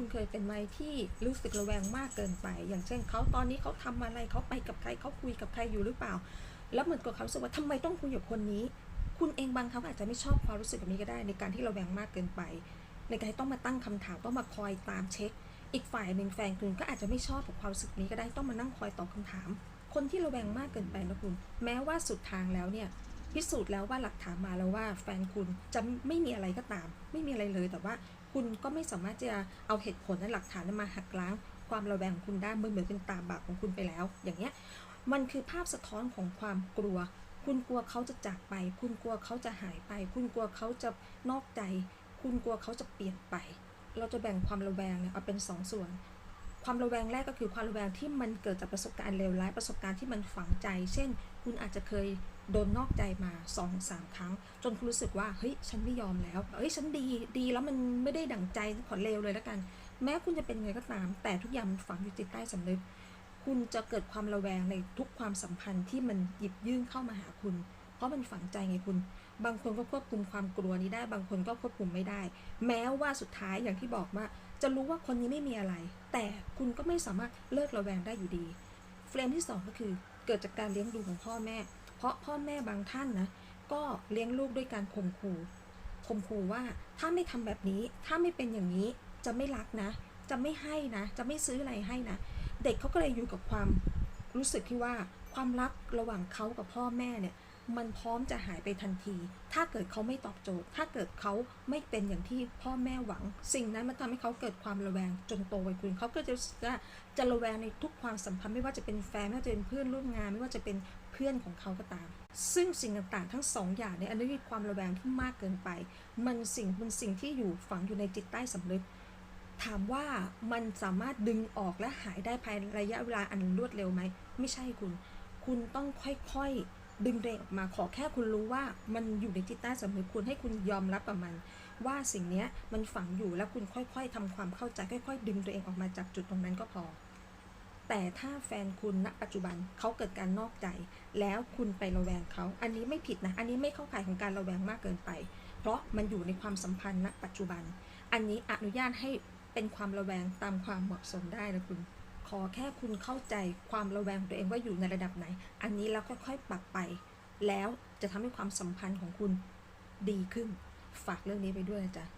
คุณเคยเป็นไหมที่รู้สึกระแวงมากเกินไป อย่างเช่นเขาตอนนี้เขาทำอะไรเขาไปกับใครเขาคุยกับใครอยู่หรือเปล่า แล้วเหมือนกับเขาสึกว่าทำไมต้องคุยกับคนนี้ คุณเองบางครั้งอาจจะไม่ชอบความรู้สึกแบบนี้ก็ได้ ในการที่ระแวงมากเกินไป ในการที่ต้องมาตั้งคำถามต้องมาคอยตามเช็ค อีกฝ่ายหนึ่งแฟนคุณก็อาจจะไม่ชอบกับความรู้สึกนี้ก็ได้ต้องมานั่งคอยตอบคำถาม คนที่ระแวงมากเกินไปนะคุณแม้ว่าสุดทางแล้วเนี่ย พิสูจน์แล้วว่าหลักฐานมาแล้วว่าแฟนคุณจะไม่มีอะไรก็ตาม ไม่มีอะไรเลย แต่ว่าคุณก็ไม่สามารถจะเอาเหตุผลและหลักฐานนั้นมาหักล้าง ความระแวงของคุณได้มันเหมือนเป็นตาบาปของคุณไปแล้ว อย่างเงี้ยมันคือภาพสะท้อนของความกลัว คุณกลัวเขาจะจากไป คุณกลัวเขาจะหายไป คุณกลัวเขาจะนอกใจ คุณกลัวเขาจะเปลี่ยนไป เราจะแบ่งความระแวงเนี่ยเอาเป็นสองส่วน ความระแวงแรกก็คือความระแวงที่มันเกิดจากประสบการณ์เลวร้ายประสบการณ์ที่มันฝังใจ เช่น คุณอาจจะเคยโดนนอกใจมา2อสามครั้ง จนคุณรู้สึกว่าเฮ้ยฉันไม่ยอมแล้วเฮ้ยฉันดีดีแล้วมันไม่ได้ดั่งใจขอเลวเลยแล้วกัน แม้คุณจะเป็นไงก็ตาม แต่ทุกอย่างมันฝังอยู่จิตใต้สำนึก คุณจะเกิดความระแวงในทุกความสัมพันธ์ที่มันหยิบยื่นเข้ามาหาคุณ เพราะมันฝังใจไงคุณ บางคนก็ควบคุมความกลัวนี้ได้ บางคนก็ควบคุมไม่ได้ แม้ว่าสุดท้ายอย่างที่บอกว่า จะรู้ว่าคนนี้ไม่มีอะไร แต่คุณก็ไม่สามารถเลิกระแวงได้อยู่ดี เฟรมที่สองก็คือเกิดจากการเลี้ยงดูของพ่อแม่ เพราะพ่อแม่บางท่านนะก็เลี้ยงลูกด้วยการข่มขู่ข่มขู่ว่าถ้าไม่ทำแบบนี้ ถ้าไม่เป็นอย่างนี้จะไม่รักนะ จะไม่ให้นะ จะไม่ซื้ออะไรให้นะ เด็กเขาก็เลยอยู่กับความรู้สึกที่ว่าความรักระหว่างเขากับพ่อแม่เนี่ย มันพร้อมจะหายไปทันที ถ้าเกิดเขาไม่ตอบโจทย์ ถ้าเกิดเขาไม่เป็นอย่างที่พ่อแม่หวัง สิ่งนั้นมันทำให้เขาเกิดความระแวงจนโตวัยคุณเขาก็จะรู้สึกว่าจะระแวงในทุกความสัมพันธ์ไม่ว่าจะเป็นแฟนไม่ว่าจะเป็นเพื่อนร่วมงาน ไม่ว่าจะเป็นเพื่อนของเขาก็ตาม ซึ่งสิ่งต่างๆ ทั้งสองอย่างเนี่ยอันนี้ความระแวงที่มากเกินไป มันสิ่งมันสิ่งที่อยู่ฝังอยู่ในจิตใต้สำนึกถามว่ามันสามารถดึงออกและหายได้ภายในระยะเวลาอันรวดเร็วไหม ไม่ใช่คุณ คุณต้องค่อยๆ ดึงตัวเองออกมาขอแค่คุณรู้ว่ามันอยู่ในจิตใต้สำนึกคุณให้คุณยอมรับกับมัน ว่าสิ่งนี้มันฝังอยู่แล้วคุณค่อย ๆทำความเข้าใจค่อย ๆ ดึงตัวเองออกมาจากจุดตรงนั้นก็พอ แต่ถ้าแฟนคุณณปัจจุบันเขาเกิดการนอกใจ แล้วคุณไประแวงเขาอันนี้ไม่ผิดนะอันนี้ไม่เข้าข่ายของการระแวงมากเกินไป เพราะมันอยู่ในความสัมพันธ์ณปัจจุบัน อันนี้อนุญาตให้เป็นความระแวงตามความเหมาะสมได้นะคุณ ขอแค่คุณเข้าใจความระแวงตัวเองว่าอยู่ในระดับไหน อันนี้แล้วค่อยๆปรับไป แล้วจะทำให้ความสัมพันธ์ของคุณดีขึ้น ฝากเรื่องนี้ไปด้วยนะจ๊ะ